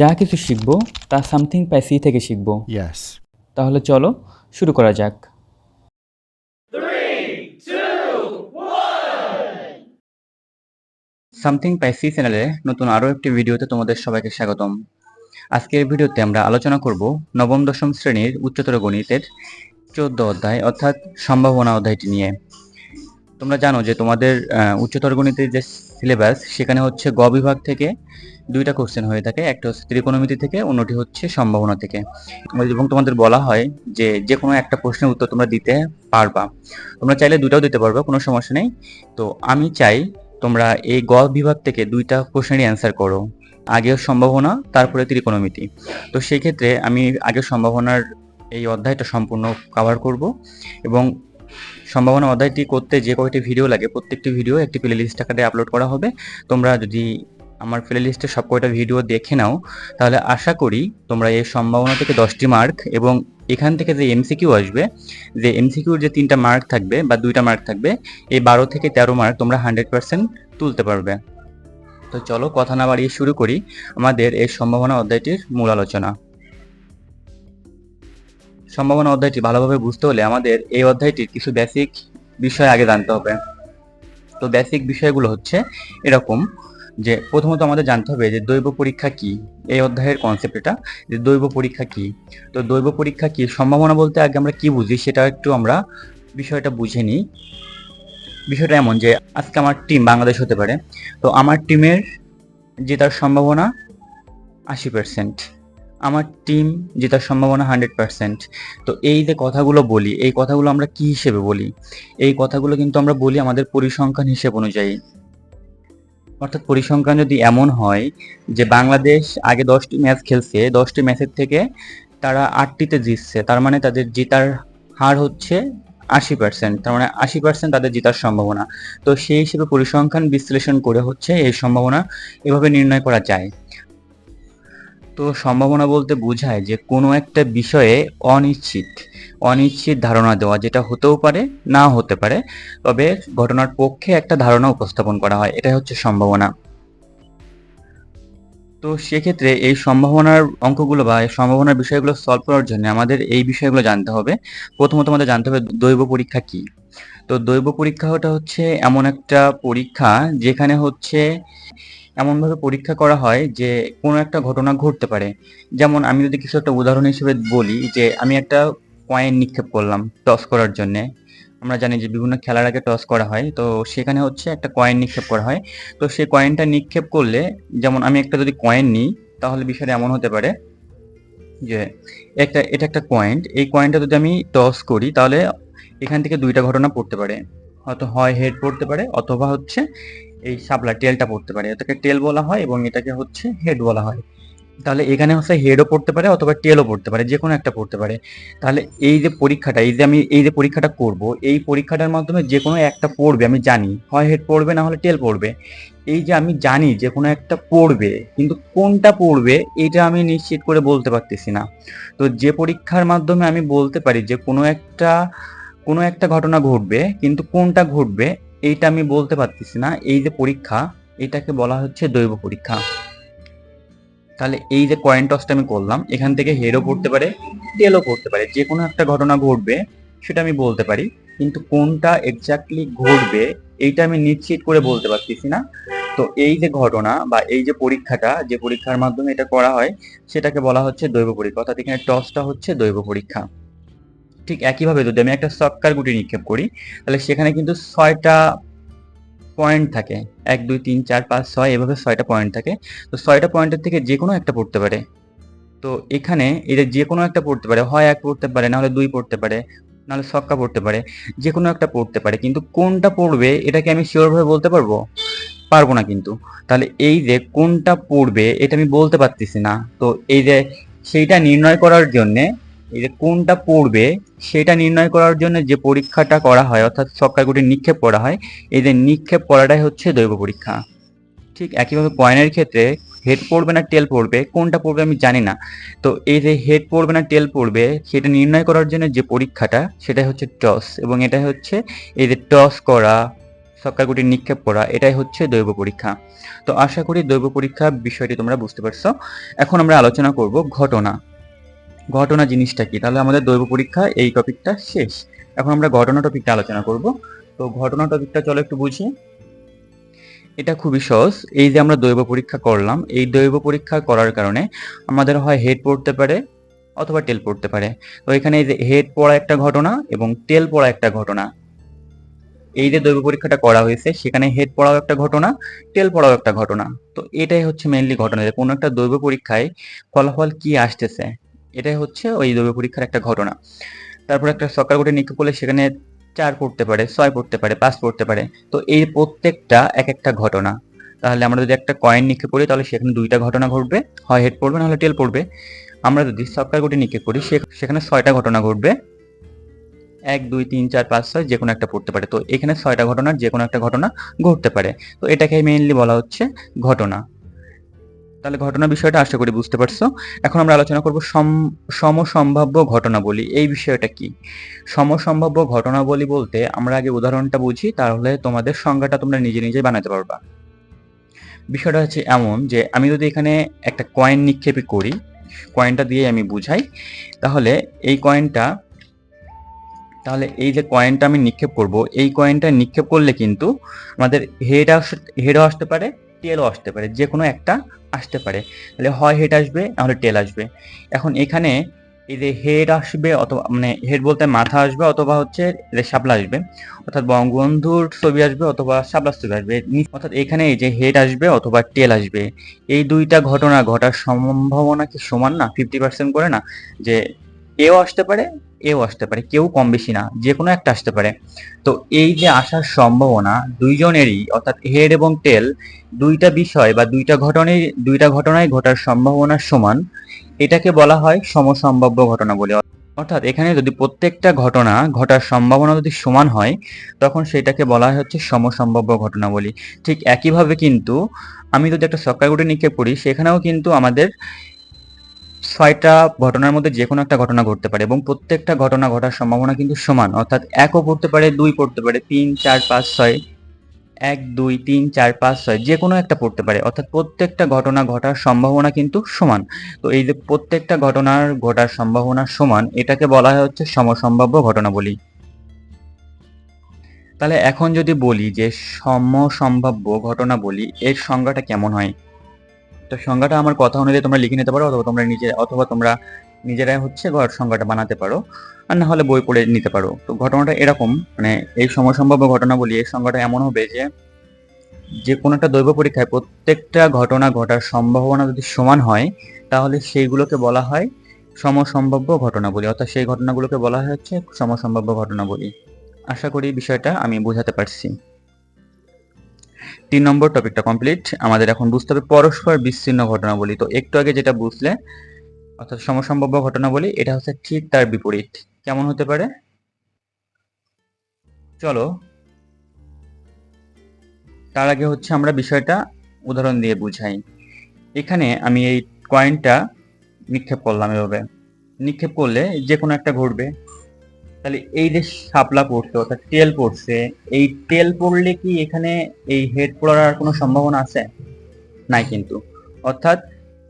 যা কিছু শিখব তা সামথিং পাইসি থেকে শিখব. তাহলে চলো শুরু করা যাক। সামথিং পাইসি চ্যানেলে নতুন আরও একটি ভিডিওতে তোমাদের সবাইকে স্বাগতম। আজকের ভিডিওতে আমরা আলোচনা করব নবম দশম শ্রেণির উচ্চতর গণিতের চোদ্দ অধ্যায় অর্থাৎ সম্ভাবনা অধ্যায়টি নিয়ে। তোমরা জানো যে তোমাদের উচ্চতর গণিতের যে সিলেবাস সেখানে হচ্ছে গ বিভাগ থেকে দুইটা কোশ্চেন হয়ে থাকে। একটা হচ্ছে ত্রিকোণমিতি থেকে, অন্যটি হচ্ছে সম্ভাবনা থেকে। এবং তোমাদের বলা হয় যে যে কোনো একটা প্রশ্নের উত্তর তোমরা দিতে পারবা। তোমরা চাইলে দুটাও দিতে পারবা, কোনো সমস্যা নেই। তো আমি চাই তোমরা এই গ বিভাগ থেকে দুইটা প্রশ্নেরই অ্যান্সার করো। আগে সম্ভাবনা, তারপরে ত্রিকোণমিতি। তো সেই ক্ষেত্রে আমি আগে সম্ভাবনার এই অধ্যায়টা সম্পূর্ণ কভার করব। এবং সম্ভাবনা অধ্যায়টি করতে যে কয়টি ভিডিও লাগে, প্রত্যেকটি ভিডিও একটি প্লে লিস্ট আকারে আপলোড করা হবে। তোমরা যদি আমার প্লে লিস্টে সব কয়টা ভিডিও দেখে নাও। তাহলে আশা করি তোমরা এই সম্ভাবনা থেকে দশটি মার্ক এবং এখান থেকে যে এমসিকিউ আসবে, যে এমসিকিউর যে তিনটা মার্ক থাকবে বা দুইটা মার্ক থাকবে, এই বারো থেকে তেরো মার্ক তোমরা হান্ড্রেড পার্সেন্ট তুলতে পারবে। তো চলো কথা না বাড়িয়ে শুরু করি আমাদের এই সম্ভাবনা অধ্যায়টির মূল আলোচনা। সম্ভাবনা অধ্যায়টি ভালোভাবে বুঝতে হলে আমাদের এই অধ্যায়টির কিছু বেসিক বিষয় আগে জানতে হবে। তো বেসিক বিষয়গুলো হচ্ছে এরকম যে প্রথমত আমাদের জানতে হবে যে দৈব পরীক্ষা কি? এই অধ্যায়ের কনসেপ্ট এটা, যে দৈব পরীক্ষা কি? তো দৈব পরীক্ষা কি? সম্ভাবনা বলতে আগে আমরা কি বুঝি সেটা একটু আমরা বিষয়টা বুঝে নিই। বিষয়টা এমন যে আজকে আমার টিম বাংলাদেশ হতে পারে। তো আমার টিমের জেতার সম্ভাবনা আশি পার্সেন্ট আমার টিম জেতার সম্ভাবনা হান্ড্রেড পার্সেন্ট তো এই যে কথাগুলো বলি, এই কথাগুলো আমরা কি হিসেবে বলি? এই কথাগুলো কিন্তু আমরা বলি আমাদের পরিসংখ্যান হিসেব অনুযায়ী। অর্থাৎ পরিসংখ্যান যদি এমন হয় যে বাংলাদেশ আগে দশটি ম্যাচ খেলছে, দশটি ম্যাচের থেকে তারা আটটিতে জিতছে, তার মানে তাদের জেতার হার হচ্ছে আশি পার্সেন্ট তার মানে আশি পার্সেন্ট তাদের জেতার সম্ভাবনা। তো সেই হিসেবে পরিসংখ্যান বিশ্লেষণ করে হচ্ছে এই সম্ভাবনা এভাবে নির্ণয় করা যায়। তো সম্ভাবনা বলতে বোঝায় যে কোনো একটা বিষয়ে অনিশ্চিত অনিশ্চিত ধারণা দেওয়া যেটা হতেও পারে, না হতে পারে, তবে ঘটনার পক্ষে একটা ধারণা উপস্থাপন করা হয়, এটাই হচ্ছে সম্ভাবনা। তো সেক্ষেত্রে এই সম্ভাবনার অঙ্কগুলো বা এই সম্ভাবনার বিষয়গুলো সলভ করার জন্য আমাদের এই বিষয়গুলো জানতে হবে। প্রথমত আমাদের জানতে হবে দৈব পরীক্ষা কি? তো দৈব পরীক্ষাটা হচ্ছে এমন একটা পরীক্ষা যেখানে হচ্ছে এমনভাবে পরীক্ষা করা হয় যে কোনো একটা ঘটনা ঘটতে পারে। যেমন আমি যদি কিছু একটা উদাহরণ হিসেবে বলি যে আমি একটা কয়েন নিক্ষেপ করলাম টস করার জন্যে। আমরা জানি যে বিভিন্ন খেলার আগে টস করা হয়, তো সেখানে হচ্ছে একটা কয়েন নিক্ষেপ করা হয়। তো সেই কয়েনটা নিক্ষেপ করলে যেমন আমি একটা যদি কয়েন নিই, তাহলে বিষয়টা এমন হতে পারে যে একটা, এটা একটা কয়েন এই কয়েনটা যদি আমি টস করি, তাহলে এখান থেকে দুইটা ঘটনা পড়তে পারে। হয়তো হয় হেড পড়তে পারে, অথবা হচ্ছে এই শাপলা টেলটা পড়তে পারে। এটাকে টেল বলা হয় এবং এটাকে হচ্ছে হেড বলা হয়। তাহলে এখানে হচ্ছে হেডও পড়তে পারে অথবা টেলও পড়তে পারে যে কোনো একটা পড়তে পারে। তাহলে এই যে পরীক্ষাটা, এই যে আমি এই যে পরীক্ষাটা করব, এই পরীক্ষাটার মাধ্যমে যে কোনো একটা পড়বে, আমি জানি। হয় হেড পড়বে, না হলে টেল পড়বে। এই যে আমি জানি যে কোনো একটা পড়বে, কিন্তু কোনটা পড়বে, এটা আমি নিশ্চিত করে বলতে পারতেছি না। তো যে পরীক্ষার মাধ্যমে আমি বলতে পারি যে কোনো একটা কোনো একটা ঘটনা ঘটবে, কিন্তু কোনটা ঘটবে এইটা আমি বলতে পারতেছি না। এই যে পরীক্ষা, এটাকে বলা হচ্ছে দৈব পরীক্ষা। তাহলে এই যে কয়েন টসটা আমি করলাম, এখান থেকে হেডও পড়তে পারে টেলও পড়তে পারে। যে কোনো একটা ঘটনা ঘটবে, সেটা আমি বলতে পারি। কিন্তু কোনটা এক্স্যাক্টলি ঘটবে, এইটা আমি নিশ্চিত করে বলতে পারতেছি না। তো এই যে ঘটনা বা এই যে পরীক্ষাটা, যে পরীক্ষার মাধ্যমে এটা করা হয়, সেটাকে বলা হচ্ছে দৈব পরীক্ষা। অর্থাৎ এখানে টসটা হচ্ছে দৈব পরীক্ষা। ঠিক একইভাবে যদি আমি একটা সক্কার গুটি নিক্ষেপ করি, তাহলে সেখানে কিন্তু ছয়টা পয়েন্ট থাকে। এক, দুই, তিন, চার, পাঁচ, ছয়, এভাবে ছয়টা পয়েন্ট থাকে। তো ছয়টা পয়েন্টের থেকে যে কোনো একটা পড়তে পারে। তো এখানে এটা যে কোনো একটা পড়তে পারে। হয় এক পড়তে পারে, নাহলে দুই পড়তে পারে, নাহলে ছক্কা পড়তে পারে যে কোনো একটা পড়তে পারে। কিন্তু কোনটা পড়বে, এটাকে আমি শিওরভাবে বলতে পারব? পারব না কিন্তু। তাহলে এই যে কোনটা পড়বে, এটা আমি বলতে পারতেছি না। তো এই যে সেইটা নির্ণয় করার জন্যে এই যে কোনটা পড়বে, সেটা নির্ণয় করার জন্য যে পরীক্ষাটা করা হয়, অর্থাৎ ছক্কাগুটি নিক্ষেপ করা হয়, এই যে নিক্ষেপ করাটাই হচ্ছে দৈব পরীক্ষা। ঠিক একইভাবে কয়েনের ক্ষেত্রে হেড পড়বে না টেল পড়বে, কোনটা পড়বে আমি জানি না। তো এই যে হেড পড়বে না টেল পড়বে, সেটা নির্ণয় করার জন্য যে পরীক্ষাটা, সেটাই হচ্ছে টস এবং এটা হচ্ছে এই যে টস করা ছক্কাগুটি নিক্ষেপ করা, এটাই হচ্ছে দৈব পরীক্ষা। তো আশা করি দৈব পরীক্ষা বিষয়টি তোমরা বুঝতে পারছ। এখন আমরা আলোচনা করব ঘটনা। ঘটনা জিনিসটা কি? তাহলে আমাদের দৈব পরীক্ষা, এই টপিকটা শেষ। এখন আমরা ঘটনা টপিকটা আলোচনা করব। তো ঘটনা টপিকটা চলো একটু বুঝি। এটা খুবই সহজ। এই যে আমরা দৈব পরীক্ষা করলাম, এই দৈব পরীক্ষা করার কারণে আমাদের হয় হেড পড়তে পারে অথবা টেল পড়তে পারে। তো এখানে এই যে হেড পড়া একটা ঘটনা এবং টেল পড়া একটা ঘটনা। এই যে দৈব পরীক্ষাটা করা হয়েছে, সেখানে হেড পড়াও একটা ঘটনা টেল পড়াও একটা ঘটনা। তো এটাই হচ্ছে মেইনলি ঘটনা। যে কোনো একটা দৈব পরীক্ষায় ফলাফল কি আসতেছে? এটাই হচ্ছে ওই দ্রব্য পরীক্ষার একটা ঘটনা। তারপর একটা সকার কোটে নিক্ষেপ করলে সেখানে চার পড়তে পারে, ছয় পড়তে পারে, পাঁচ পড়তে পারে। তো এই প্রত্যেকটা এক একটা ঘটনা। তাহলে আমরা যদি একটা কয়েন নিক্ষেপ করি, তাহলে সেখানে দুইটা ঘটনা ঘটবে। হয় হেড পড়বে, নাহলে টেল পড়বে। আমরা যদি সকার কোটে নিক্ষেপ করি সেখানে ছয়টা ঘটনা ঘটবে। এক, দুই, তিন, চার, পাঁচ, ছয় যে কোনো একটা পড়তে পারে। তো এখানে ছয়টা ঘটনার যে কোনো একটা ঘটনা ঘটতে পারে। তো এটাকে মেইনলি বলা হচ্ছে ঘটনা। তাহলে ঘটনা বিষয়টা আশা করি বুঝতে পারছ। এখন আমরা আলোচনা করব সমসম্ভাব্য ঘটনা বলি এই বিষয়টা কি? সমসম্ভাব্য ঘটনা বলি বলতে আমরা আগে উদাহরণটা বুঝি, তাহলে তোমাদের সংজ্ঞাটা তোমরা নিজে নিজে বানাতে পারবা। বিষয়টা হচ্ছে এমন যে, আমি যদি এখানে একটা কয়েন নিক্ষেপই করি কয়েনটা দিয়ে আমি বুঝাই, তাহলে এই কয়েনটা তাহলে এই যে কয়েনটা আমি নিক্ষেপ করব, এই কয়েনটা নিক্ষেপ করলে কিন্তু আমাদের হেড হেডও আসতে পারে টেলও আসতে পারে যে কোনো একটা আসতে পারে। তাহলে হয় হেড আসবে নাহলে টেল আসবে। এখন এখানে এই যে হেড আসবে অথবা মানে হেড বলতে মাথা আসবে অথবা হচ্ছে শাপলা আসবে, অর্থাৎ বঙ্গবন্ধুর ছবি আসবে অথবা শাপলার ছবি আসবে। অর্থাৎ এখানে এই যে হেড আসবে অথবা টেল আসবে, এই দুইটা ঘটনা ঘটার সম্ভাবনা কি সমান না? ফিফটি পার্সেন্ট করে না? যে এও আসতে পারে এও আসতে পারে, কেউ কম বেশি না যে কোনো একটা আসতে পারে। তো এই যে আসার সম্ভাবনা, দুইজনেরই, অর্থাৎ হেড এবং টেল, দুইটা বিষয় বা দুইটা ঘটনায় দুইটা ঘটনায় ঘটার সম্ভাবনা সমান, এটাকে বলা হয় সমসম্ভাব্য ঘটনা বলে। অর্থাৎ এখানে যদি প্রত্যেকটা ঘটনা ঘটার সম্ভাবনা যদি সমান হয়, তখন সেটাকে বলা হচ্ছে সমসম্ভাব্য ঘটনা বলি। ঠিক একইভাবে কিন্তু, আমি যদি একটা সক্কার গুটি নিক্ষেপ করি, সেখানেও কিন্তু আমাদের ছয়টা ঘটনার মধ্যে যে কোনো একটা ঘটনা ঘটতে পারে এবং প্রত্যেকটা ঘটনা ঘটার সম্ভাবনা কিন্তু সমান। অর্থাৎ একও পড়তে পারে, দুই পড়তে পারে, তিন, চার, পাঁচ, ছয়, এক, দুই, তিন, চার, পাঁচ, ছয় যে কোনো একটা পড়তে পারে। অর্থাৎ প্রত্যেকটা ঘটনা ঘটার সম্ভাবনা কিন্তু সমান। তো এই যে প্রত্যেকটা ঘটনার ঘটার সম্ভাবনা সমান, এটাকে বলা হয় হচ্ছে সমসম্ভাব্য ঘটনা বলি তাহলে এখন যদি বলি যে সমসম্ভাব্য ঘটনা বলি এর সংজ্ঞাটা কেমন হয়? তো সংজ্ঞাটা আমার কথা অনুযায়ী তোমরা লিখে নিতে পারো অথবা তোমরা নিজে, অথবা তোমরা নিজেরাই হচ্ছে ঘর সংজ্ঞাটা বানাতে পারো আর না হলে বই পড়ে নিতে পারো। তো ঘটনাটা এরকম মানে এই সমসম্ভাব্য ঘটনা বলি এই সংজ্ঞাটা এমন হবে যে যে কোনো একটা দৈব পরীক্ষায় প্রত্যেকটা ঘটনা ঘটার সম্ভাবনা যদি সমান হয়, তাহলে সেইগুলোকে বলা হয় সমসম্ভাব্য ঘটনা বলি অর্থাৎ সেই ঘটনাগুলোকে বলা হয় হচ্ছে সমসম্ভাব্য ঘটনা বলি আশা করি বিষয়টা আমি বোঝাতে পারছি। তিন নম্বর টপিকটা কমপ্লিট আমাদের এখন বুঝতে হবে পরস্পর বিচ্ছিন্ন ঘটনা বলি তো একটু আগে যেটা বুঝলে, অর্থাৎ সমসম্ভাব্য ঘটনা বলি এটা হচ্ছে ঠিক তার বিপরীত। কেমন হতে পারে? চলো, তার আগে হচ্ছে আমরা বিষয়টা উদাহরণ দিয়ে বুঝাই। এখানে আমি এই কয়েনটা নিক্ষেপ করলাম এভাবে। নিক্ষেপ করলে যে কোনো একটা ঘটবে। তাহলে এই যে শাপলা পড়ছে, অর্থাৎ তেল পড়ছে, এই তেল পড়লে কি এখানে এই হেড পড়ার কোনো সম্ভাবনা আছে? নাই কিন্তু। অর্থাৎ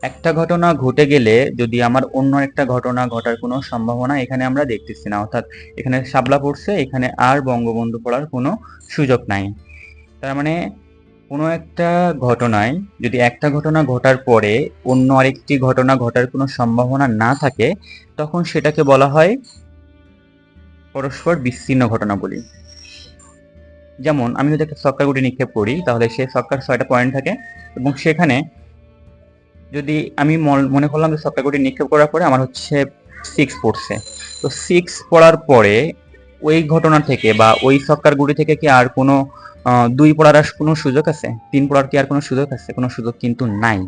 একটা ঘটনা ঘটে গেলে যদি আমার অন্য একটা ঘটনা ঘটার কোনো সম্ভাবনা এখানে আমরা দেখতেছি না। অর্থাৎ এখানে শাপলা পড়ছে, এখানে আর বঙ্গবন্ধু পড়ার কোনো সুযোগ নাই। তার মানে কোনো একটা ঘটনায় যদি একটা ঘটনা ঘটার পরে অন্য আরেকটি ঘটনা ঘটার কোনো সম্ভাবনা না থাকে, তখন সেটাকে বলা হয় পরস্পর বিচ্ছিন্ন ঘটনাগুলি। যেমন, আমি যদি একটা সক্কার গুটি নিক্ষেপ করি, তাহলে সে সক্কার ছয়টা পয়েন্ট থাকে এবং সেখানে যদি আমি মনে করলাম যে সক্কার গুটি নিক্ষেপ করার পরে আমার হচ্ছে সিক্স পড়ছে। তো সিক্স পড়ার পরে ওই ঘটনা থেকে বা ওই সক্কার গুটি থেকে কি আর কোনো দুই পড়ার আর কোনো সুযোগ আছে? তিন পড়ার কি আর কোনো সুযোগ আছে? কোনো সুযোগ কিন্তু নাই।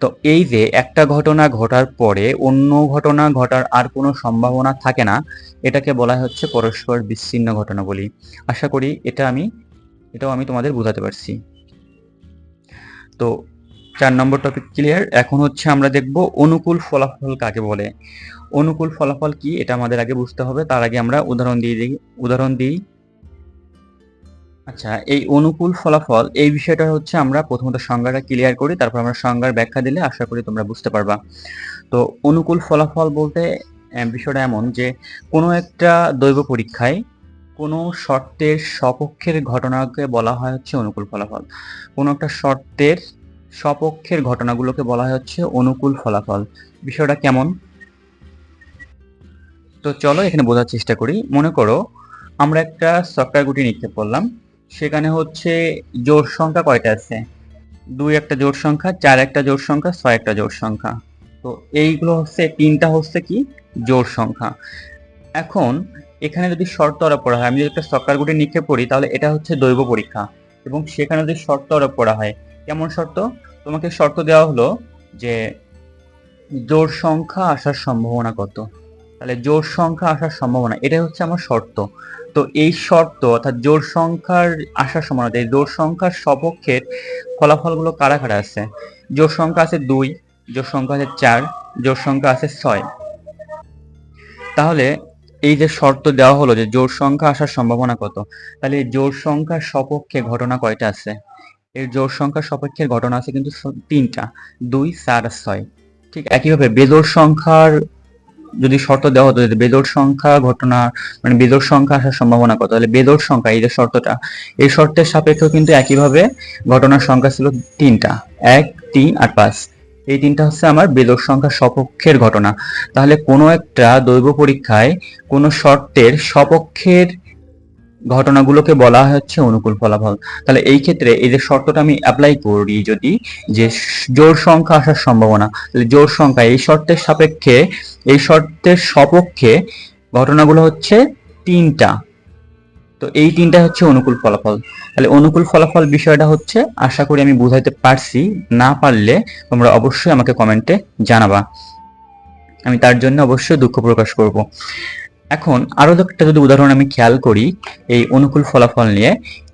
তো এই যে একটা ঘটনা ঘটার পরে অন্য ঘটনা ঘটার আর কোনো সম্ভাবনা থাকে না, এটাকে বলা হচ্ছে পরস্পর বিচ্ছিন্ন ঘটনা বলি আশা করি এটা আমি, এটাও আমি তোমাদের বোঝাতে পারছি। তো চার নম্বর টপিক ক্লিয়ার এখন হচ্ছে আমরা দেখব অনুকূল ফলাফল কাকে বলে। অনুকূল ফলাফল কি? এটা আমাদের আগে বুঝতে হবে। তার আগে আমরা উদাহরণ দিয়ে দিই উদাহরণ দিই। আচ্ছা এই অনুকূল ফলাফল, এই বিষয়টা হচ্ছে আমরা প্রথমত সংজ্ঞাটা ক্লিয়ার করি, তারপর আমরা সংজ্ঞার ব্যাখ্যা দিলে আশা করি তোমরা বুঝতে পারবা। তো অনুকূল ফলাফল বলতে বিষয়টা এমন যে, কোনো একটা দৈব পরীক্ষায় কোনো শর্তের সপক্ষের ঘটনাকে বলা হয় হচ্ছে অনুকূল ফলাফল। কোনো একটা শর্তের সপক্ষের ঘটনাগুলোকে বলা হচ্ছে অনুকূল ফলাফল। বিষয়টা কেমন? তো চলো এখানে বোঝার চেষ্টা করি। মনে করো, আমরা একটা সফটওয়্যার গুটি নিক্ষেপ করলাম। সেখানে হচ্ছে জোড় সংখ্যা কয়টা আছে? দুই একটা জোড় সংখ্যা, চার একটা জোর সংখ্যা, ছয় একটা জোড় সংখ্যা। তো এইগুলো হচ্ছে, তিনটা হচ্ছে কি? জোড় সংখ্যা। এখন, এখানে যদি শর্ত আরোপ করা হয়, আমি যদি একটা সফটওয়্যার গুটি নিক্ষেপ করি, তাহলে এটা হচ্ছে দৈব পরীক্ষা। এবং সেখানে যদি শর্ত আরোপ করা হয় কেমন শর্ত? তোমাকে শর্ত দেওয়া হলো যে জোড় সংখ্যা আসার সম্ভাবনা কত? তাহলে জোড় সংখ্যা আসার সম্ভাবনা, এটাই হচ্ছে আমার শর্ত। তো এই শর্ত অর্থাৎ জোড় সংখ্যার আসার সম্ভাবনা এই জোড় সংখ্যার সপক্ষের ফলাফলগুলো কারা কারা আছে? জোড় সংখ্যা আছে দুই জোড় সংখ্যা আছে চার জোড় সংখ্যা আছে ছয়। তাহলে এই যে শর্ত দেওয়া হলো যে জোড় সংখ্যা আসার সম্ভাবনা কত? তাহলে জোড় সংখ্যার সপক্ষে ঘটনা কয়টা আছে? এর জোর সংখ্যার সপক্ষের ঘটনা আছে কিন্তু তিনটা। দুই, চার ছয়। ঠিক একইভাবে বেজোড় সংখ্যার যদি শর্ত দেওয়া হতো যে বেজোড় সংখ্যা ঘটনা মানে বেজোড় সংখ্যা আসার সম্ভাবনা কত? তাহলে বেজোড় সংখ্যা, এই যে শর্তটা, এই শর্তের সাপেক্ষেও কিন্তু একইভাবে ঘটনার সংখ্যা ছিল তিনটা। এক, তিন, আর পাঁচ। এই তিনটা হচ্ছে আমার বেজোড় সংখ্যার সপক্ষের ঘটনা। তাহলে কোনো একটা দৈব পরীক্ষায় কোনো শর্তের সপক্ষের ঘটনাগুলোকে বলা হচ্ছে অনুকূল ফলাফল। তাহলে এই ক্ষেত্রে এই যে শর্তটা আমি অ্যাপ্লাই করি যদি, যে জোর সংখ্যা আসার সম্ভাবনা, তাহলে জোর সংখ্যা, এই শর্তের সাপেক্ষে, এই শর্তের সপক্ষে ঘটনাগুলো হচ্ছে তিনটা। তো এই তিনটা হচ্ছে অনুকূল ফলাফল। তাহলে অনুকূল ফলাফল বিষয়টা হচ্ছে, আশা করি আমি বুঝাইতে পারছি, না পারলে তোমরা অবশ্যই আমাকে কমেন্টে জানাবা। আমি তার জন্য অবশ্যই দুঃখ প্রকাশ করব। এখন আরও একটা যদি উদাহরণ আমি খেয়াল করি, এই অনুকূল ফলাফল নিয়ে,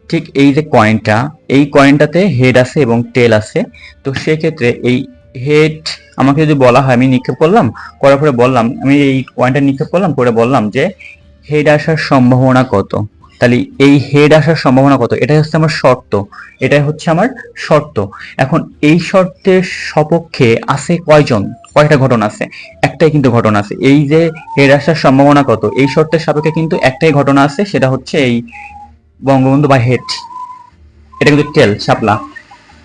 ঠিক এই যে কয়েনটা এই কয়েনটাতে হেড আছে এবং টেল আছে, তো সেক্ষেত্রে এই হেড আমাকে যদি বলা হয়, আমি নিক্ষেপ করলাম, করার পরে বললাম, আমি এই কয়েনটা নিক্ষেপ করলাম, করে বললাম যে হেড আসার সম্ভাবনা কত? তাহলে এই হেড আসার সম্ভাবনা কত? এটাই হচ্ছে আমার শর্ত। এটাই হচ্ছে আমার শর্ত। এখন এই শর্তের সপক্ষে আছে কয়জন? কয়টা ঘটনা আছে? একটাই কিন্তু ঘটনা আছে। এই যে হেড আসার সম্ভাবনা কত? এই শর্তের সাপেক্ষে কিন্তু একটাই ঘটনা আছে, সেটা হচ্ছে এই বঙ্গবন্ধু বা হেড। এটা কিন্তু টেল শাপলা।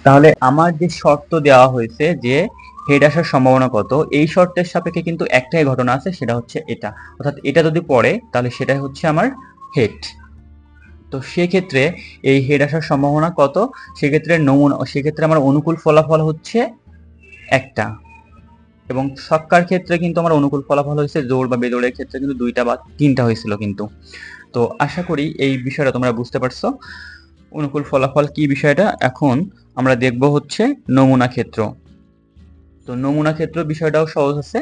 তাহলে আমার যে শর্ত দেওয়া হয়েছে যে হেড আসার সম্ভাবনা কত, এই শর্তের সাপেক্ষে কিন্তু একটাই ঘটনা আছে, সেটা হচ্ছে এটা। অর্থাৎ এটা যদি পড়ে, তাহলে সেটাই হচ্ছে আমার হেড। তো সেক্ষেত্রে এই হেড আসার সম্ভাবনা কত? সেক্ষেত্রে নমুনা, সেক্ষেত্রে আমার অনুকূল ফলাফল হচ্ছে একটা। এবং ছক্কার ক্ষেত্রে কিন্তু আমার অনুকূল ফলাফল হয়েছে, জোর বা বেজোড়ের ক্ষেত্রে কিন্তু দুইটা বা তিনটা হয়েছিল কিন্তু। তো আশা করি এই বিষয়টা তোমরা বুঝতে পারছ। অনুকূল ফলাফল কি বিষয়টা? এখন আমরা দেখব হচ্ছে নমুনা ক্ষেত্র। তো নমুনা ক্ষেত্র বিষয়টাও সহজ আছে।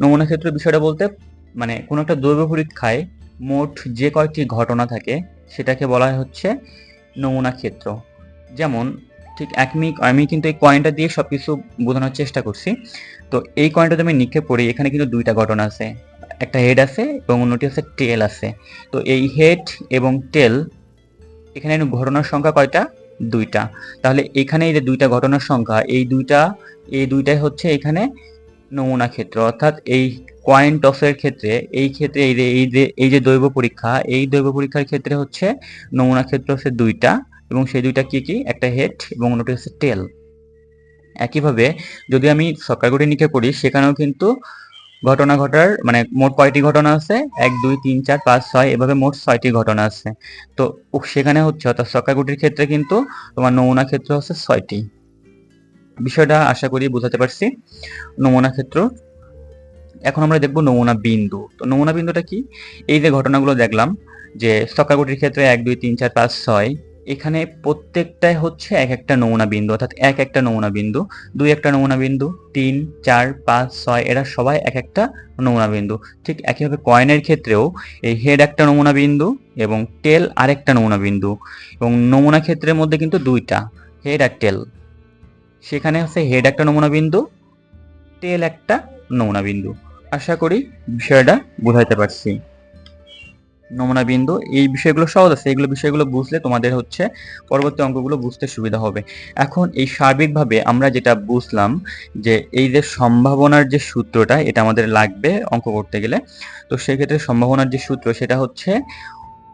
নমুনা ক্ষেত্র বিষয়টা বলতে মানে কোনো একটা দৈব পরীক্ষায় মোট যে কয়েকটি ঘটনা থাকে, সেটাকে বলা হচ্ছে নমুনা ক্ষেত্র। যেমন ঠিক এক মিনিট আমি কিন্তু এই কয়েনটা দিয়ে সব কিছু বোঝানোর চেষ্টা করছি। তো এই কয়েনটা আমি নিক্ষেপ করি, এখানে কিন্তু দুইটা ঘটনা আছে। একটা হেড আছে এবং অন্যটি হচ্ছে টেল আছে। তো এই হেড এবং টেল এখানে ঘটনার সংখ্যা কয়টা? দুইটা। তাহলে এখানে এই যে দুইটা ঘটনার সংখ্যা, এই দুইটা, এই দুইটাই হচ্ছে এখানে নমুনা ক্ষেত্র। অর্থাৎ এই কয়েন টসের ক্ষেত্রে, এই ক্ষেত্রে এই যে এই যে এই যে দৈব পরীক্ষা, এই দৈব পরীক্ষার ক্ষেত্রে হচ্ছে নমুনা ক্ষেত্র হচ্ছে দুইটা। এবং সেই দুইটা কি কি? একটা হেড এবং অন্যটি হচ্ছে টেল একইভাবে যদি আমি সকালগুটি নিকে করি, সেখানেও কিন্তু ঘটনা ঘটার মানে মোট কয়টি ঘটনা আছে? এক, দুই, তিন, চার, পাঁচ, ছয়, এভাবে মোট ছয়টি ঘটনা আছে। তো সেখানে হচ্ছে, অর্থাৎ সকালগুটির ক্ষেত্রে কিন্তু তোমার নমুনা ক্ষেত্র হচ্ছে ছয়টি। বিষয়টা আশা করি বোঝাতে পারছি। নমুনা ক্ষেত্র। এখন আমরা দেখব নমুনা বিন্দু। তো নমুনা বিন্দুটা কি? এই যে ঘটনাগুলো দেখলাম, যে সকালগুটির ক্ষেত্রে এক, দুই, তিন, চার, পাঁচ, ছয় এখানে প্রত্যেকটাই হচ্ছে এক একটা নমুনা বিন্দু, অর্থাৎ এক একটা নমুনা বিন্দু, দুই একটা নমুনা বিন্দু, তিন, চার, পাঁচ, ছয়, এরা সবাই এক একটা নমুনা বিন্দু। ঠিক একইভাবে কয়েনের ক্ষেত্রেও এই হেড একটা নমুনা বিন্দু এবং টেল আরেকটা নমুনা বিন্দু এবং নমুনা ক্ষেত্রের মধ্যে কিন্তু দুইটা হেড আর টেল সেখানে হচ্ছে হেড একটা নমুনা বিন্দু টেল একটা নমুনা বিন্দু। আশা করি বিষয়টা বোঝাইতে পারছি। নমুনা বিন্দু, এই বিষয়গুলো সহজ আছে। এগুলো বিষয়গুলো বুঝলে তোমাদের হচ্ছে পরবর্তী অঙ্কগুলো বুঝতে সুবিধা হবে। এখন এই সার্বিকভাবে আমরা যেটা বুঝলাম যে এই যে সম্ভাবনার যে সূত্রটা, এটা আমাদের লাগবে অঙ্ক করতে গেলে। তো সেক্ষেত্রে সম্ভাবনার যে সূত্র, সেটা হচ্ছে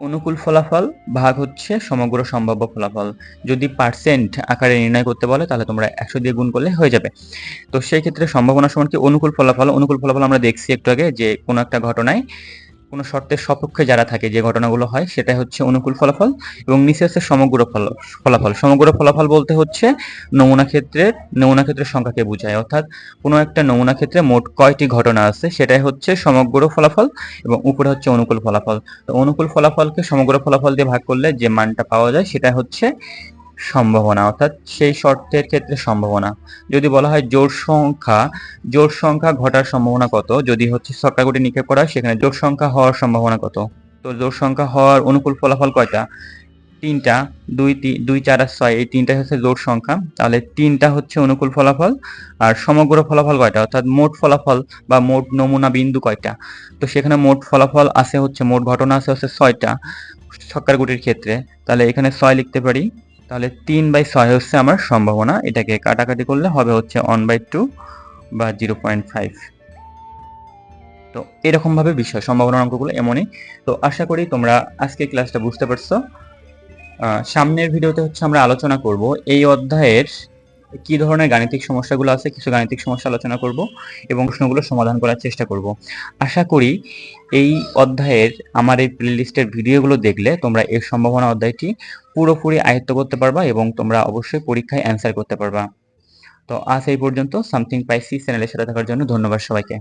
অনুকূল ফলাফল ভাগ হচ্ছে সমগ্র সম্ভাব্য ফলাফল। যদি পার্সেন্ট আকারে নির্ণয় করতে বলে, তাহলে তোমরা একশো দিয়ে গুণ করলে হয়ে যাবে। তো সেই ক্ষেত্রে সম্ভাবনা সমান কি? অনুকূল ফলাফল। অনুকূল ফলাফল আমরা দেখছি একটু আগে যে কোনো একটা ঘটনায় কোনো শর্তের সপক্ষে যারা থাকে যে ঘটনাগুলো হয়, সেটাই হচ্ছে অনুকূল ফলাফল এবং নিচে হচ্ছে সমগ্র ফল- ফলাফল। সমগ্র ফলাফল বলতে হচ্ছে নমুনা ক্ষেত্রের নমুনা ক্ষেত্রের সংখ্যাকে বোঝায়। অর্থাৎ কোনো একটা নমুনা ক্ষেত্রে মোট কয়টি ঘটনা আছে, সেটাই হচ্ছে সমগ্র ফলাফল এবং উপরে হচ্ছে অনুকূল ফলাফল। তো অনুকূল ফলাফলকে সমগ্র ফলাফল দিয়ে ভাগ করলে যে মানটা পাওয়া যায় সেটা হচ্ছে সম্ভাবনা, অর্থাৎ সেই শর্তের ক্ষেত্রে সম্ভাবনা। যদি বলা হয় জোড় সংখ্যা জোড় সংখ্যা ঘটার সম্ভাবনা কত? যদি হচ্ছে সক্রাগুটি নিক্ষেপ করা সেখানে জোড় সংখ্যা হওয়ার সম্ভাবনা কত? তো জোড় সংখ্যা হওয়ার অনুকূল ফলাফল কয়টা? তিনটা, দুই দুই, চার আর ছয়, এই তিনটা হচ্ছে জোড় সংখ্যা। তাহলে তিনটা হচ্ছে অনুকূল ফলাফল। আর সমগ্র ফলাফল কয়টা? অর্থাৎ মোট ফলাফল বা মোট নমুনা বিন্দু কয়টা? তো সেখানে মোট ফলাফল আছে হচ্ছে, মোট ঘটনা আছে হচ্ছে ছয়টা সক্কারগুটির ক্ষেত্রে। তাহলে এখানে ছয় লিখতে পারি। তাহলে তিন বাই ছয় হচ্ছে আমার সম্ভাবনা। এটাকে কাটাকাটি করলে হবে হচ্ছে ওয়ান বাই টু বা জিরো পয়েন্ট ফাইভ তো এরকমভাবে বিষয়, সম্ভাবনার অঙ্কগুলো এমনই। তো আশা করি তোমরা আজকে ক্লাসটা বুঝতে পারছ। সামনের ভিডিওতে হচ্ছে আমরা আলোচনা করব এই অধ্যায়ের কি ধরনের গাণিতিক সমস্যাগুলো আছে, কিছু গাণিতিক সমস্যা আলোচনা করব এবং প্রশ্নগুলো সমাধান করার চেষ্টা করব। আশা করি এই অধ্যায়ের, আমার এই প্লেলিস্টের ভিডিওগুলো দেখলে তোমরা এর সম্ভাবনা অধ্যায়টি পুরোপুরি আয়ত্ত করতে পারবা এবং তোমরা অবশ্যই পরীক্ষায় অ্যান্সার করতে পারবা। তো আজ এই পর্যন্ত সামথিং পাইসি চ্যানেলের সাথে থাকার জন্য ধন্যবাদ সবাইকে।